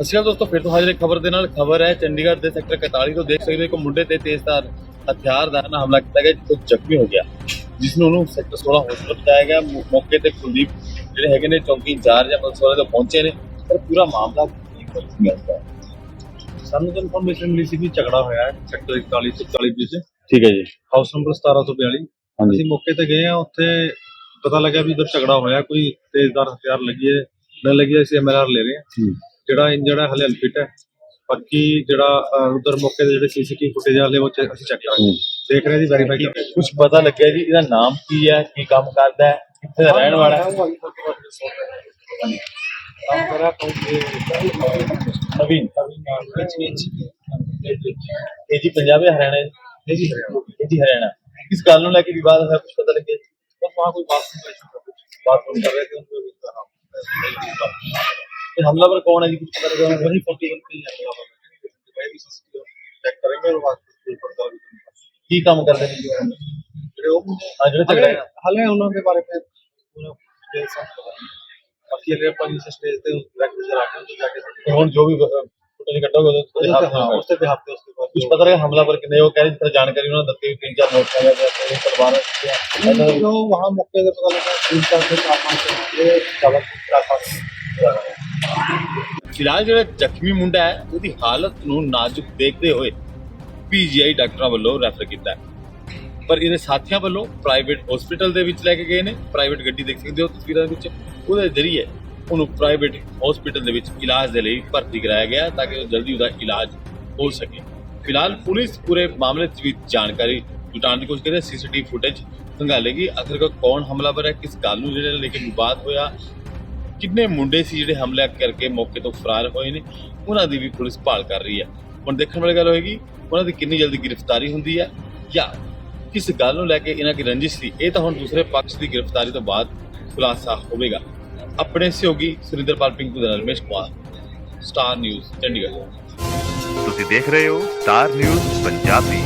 ਅਕਾਲ ਦੋਸਤੋ ਫਿਰ ਤੋਂ ਹਾਜ਼ਰ ਇੱਕ ਖਬਰ ਦੇ ਨਾਲ ਖਬਰ ਹੈ ਚੰਡੀਗੜ੍ਹ ਦੇ ਸੈਕਟਰ 41 ਤੋਂ ਦੇਖ ਸਕਦੇ ਹੋ ਇੱਕ ਮੁੰਡੇ ਤੇ ਤੇਜ਼ਧਾਰ ਹਥਿਆਰ ਦਾ ਨਾਲ ਹਮਲਾ ਕੀਤਾ ਗਿਆ ਉਹ ਜ਼ਖਮੀ ਹੋ ਗਿਆ। ਜਿਸ ਨੂੰ ਉਹਨੂੰ ਸੈਕਟਰ 16 ਹਸਪਤਾਲ ਪਹੁੰਚਾਇਆ ਗਿਆ। ਮੌਕੇ ਤੇ ਕੁਲਦੀਪ ਜਿਹੜੇ ਹੈਗੇ ਨੇ ਚੌਂਕੀ ਇੰਚਾਰਜ ਜਾਂ ਪੁਲਿਸ ਵਾਲੇ ਤੋਂ ਪਹੁੰਚੇ ਨੇ ਪਰ ਪੂਰਾ ਮਾਮਲਾ ਕੀ ਗਿਆ। ਹੈ ਸਾਨੂੰ ਤਾਂ ਇਨਫੋਰਮੇਸ਼ਨ ਮਿਲੀ ਸੀ ਕਿ ਝਗੜਾ ਹੋਇਆ ਹੈ ਸੈਕਟਰ 41 ਤੇ 40 ਵਿੱਚ। ਠੀਕ ਹੈ ਜੀ। ਹਾਊਸ ਨੰਬਰ 1742 ਅਸੀਂ ਮੌਕੇ ਤੇ ਗਏ ਆ ਉੱਥੇ ਪਤਾ ਲੱਗਿਆ ਵੀ ਉਧਰ ਝਗੜਾ ਹੋਇਆ ਕੋਈ ਤੇਜ਼ਦਾਰ ਹਥਿਆਰ ਲੱਗੀ ਹੈ ਨਾ ਲੱਗੀ ਹੈ, ਅਸੀਂ ਐਮਐਲਆਰ ਲੈ ਰਹੇ ਹਾਂ। ਹੂੰ। ਜਿਹੜਾ ਇੰਜਰਡ ਹੈ ਹਲੇ ਅਨਫਿਟ ਹੈ ਬਾਕੀ ਜਿਹੜਾ ਉਧਰ ਮੌਕੇ ਦੇ ਜਿਹੜੇ ਸੀਸੀਟੀਵੀ ਫੁਟੇਜ ਵਾਲੇ ਉਹ ਚ- ਅਸੀਂ ਚੈੱਕ ਕਰਾਂਗੇ। ਦੇਖ ਰਹੇ ਹਾਂ ਜੀ ਵੈਰੀਫਾਈ ਕਰਕੇ ਕੁਝ ਪਤਾ ਲੱਗਿਆ ਜੀ ਇਹਦਾ ਨਾਮ ਕੀ ਹੈ ਕੀ ਕੰਮ ਕਰਦਾ ਹੈ ਕਿੱਥੇ ਦਾ ਰਹਿਣ ਵਾਲਾ ਹੈ? ਨਵੀਨ। ਇਹ ਜੀ ਪੰਜਾਬ ਜਾਂ ਹਰਿਆਣਾ? ਇਹ ਜੀ ਹਰਿਆਣਾ। ਇਹ ਜੀ ਹਰਿਆਣਾ। ਇਸ ਗੱਲ ਨੂੰ ਲੈ ਕੇ ਵਿਵਾਦ ਹੋਇਆ ਕੁਝ ਪਤਾ ਲੱਗਿਆ ਜੀ? ਬਸ वहाँ कोई बात नहीं बात नहीं कर रहे थे उनको भी करना ਇਹ ਹਮਲਾਵਰ ਕੌਣ ਹੈ ਜੀ ਕੁਝ ਪਤਾ ਲੱਗਿਆ वही फोटो बनती है अगला बार मैं भी चेक करेंगे और बात कोई पड़ता भी ਕੀ ਕੰਮ ਕਰਦੇ ਨੇ ਜੀ ਉਹ? ਜਿਹੜੇ ਉਹ ਮੁੰਡੇ ਹਾਂ ਜਿਹੜੇ ਝਗੜੇ ਆ। ਹਲੇ ਉਹਨਾਂ ਦੇ ਬਾਰੇ में पूरा डिटेल सब पता नहीं बाकी अगर अपन इस स्टेज पे डायरेक्ट नजर आके तो जाके ਤੇ ਹੁਣ ਜੋ ਵੀ ਫੋਟੋ ਜੀ ਕੱਟੋਗੇ ਉਹਦੇ उसके ਹੱਥ हाँ ਨਾਲ उससे भी हफ्ते उसके बाद ਕੁਝ ਪਤਾ ਲੱਗਿਆ ਹਮਲਾਵਰ ਕਿੰਨੇ ਉਹ ਕਹਿ ਰਹੇ ਜਿਸ ਤਰ੍ਹਾਂ ਜਾਣਕਾਰੀ ਉਹਨਾਂ ਨੇ ਦਿੱਤੀ ਤਿੰਨ ਚਾਰ ਨੋਟ ਹੈਗਾ ਜਾਂ ਕੋਈ ਤਲਵਾਰ जो जो वहाँ मौके पे पता लगा तीन चार से चार पाँच से ये चालक के आसपास ਫਿਲਹਾਲ ਜਿਹੜਾ ਜ਼ਖਮੀ ਮੁੰਡਾ ਹੈ, ਉਹਦੀ ਹਾਲਤ ਨੂੰ ਨਾਜ਼ੁਕ ਦੇਖਦੇ ਹੋਏ ਪੀਜੀਆਈ ਡਾਕਟਰਾਂ ਵੱਲੋਂ ਰੈਫਰ ਕੀਤਾ ਪਰ ਇਹਦੇ ਸਾਥੀਆਂ ਵੱਲੋਂ ਪ੍ਰਾਈਵੇਟ ਹਸਪੀਟਲ ਦੇ ਵਿੱਚ ਲੈ ਕੇ ਗਏ ਨੇ। ਪ੍ਰਾਈਵੇਟ ਗੱਡੀ ਦੇਖ ਸਕਦੇ ਹੋ ਤਸਵੀਰਾਂ ਦੇ ਵਿੱਚ। ਉਹਦੇ ਜ਼ਰੀਏ ਉਹਨੂੰ ਪ੍ਰਾਈਵੇਟ ਹਸਪੀਟਲ ਦੇ ਵਿੱਚ ਇਲਾਜ ਦੇ ਲਈ ਭਰਤੀ ਕਰਾਇਆ ਗਿਆ ਤਾਂ ਕਿ ਉਹ ਜਲਦੀ ਉਹਦਾ ਇਲਾਜ ਹੋ ਸਕੇ। ਫਿਲਹਾਲ ਪੁਲਿਸ ਪੂਰੇ ਮਾਮਲੇ 'ਚ ਵੀ ਜਾਣਕਾਰੀ ਜੁਟਾਉਣ ਦੀ ਕੋਸ਼ਿਸ਼ ਕਰ ਰਹੀ ਹੈ। ਸੀਸੀਟੀਵੀ ਫੁਟੇਜ ਖੰਗਾਲੇਗੀ। ਆਖਿਰਕਾਰ ਕੌਣ ਹਮਲਾਵਰ ਹੈ? ਕਿਸ ਗੱਲ ਨੂੰ ਜਿਹੜੇ ਲੈ ਕੇ ਵਿਵਾਦ ਹੋਇਆ? ਕਿੰਨੇ ਮੁੰਡੇ ਸੀ ਜਿਹੜੇ ਹਮਲਾ ਕਰਕੇ ਮੌਕੇ ਤੋਂ ਫਰਾਰ ਹੋਏ ਨੇ? ਉਹਨਾਂ ਦੀ ਵੀ ਪੁਲਿਸ ਭਾਲ ਕਰ ਰਹੀ ਹੈ। ਹੁਣ ਦੇਖਣ ਵਾਲੀ ਗੱਲ ਹੋਏਗੀ, ਉਹਨਾਂ ਦੀ ਕਿੰਨੀ ਜਲਦੀ ਗ੍ਰਿਫਤਾਰੀ ਹੁੰਦੀ ਹੈ ਜਾਂ ਕਿਸ ਗੱਲ ਨੂੰ ਲੈ ਕੇ ਇਹਨਾਂ ਦੀ ਰੰਜਿਸ਼ ਸੀ? ਇਹ ਤਾਂ ਹੁਣ ਦੂਸਰੇ ਪੱਖ ਦੀ ਗ੍ਰਿਫਤਾਰੀ ਤੋਂ ਬਾਅਦ ਖੁਲਾਸਾ ਹੋਵੇਗਾ। ਆਪਣੇ ਸਹਿਯੋਗੀ ਸੁਰਿੰਦਰਪਾਲ ਪਿੰਕੂ ਦੇ ਨਾਲ ਰਮੇਸ਼ ਕੁਮਾਰ, ਸਟਾਰ ਨਿਊਜ਼, ਚੰਡੀਗੜ੍ਹ। ਤੁਸੀਂ ਦੇਖ ਰਹੇ ਹੋ ਸਟਾਰ ਨਿਊਜ਼ ਪੰਜਾਬੀ।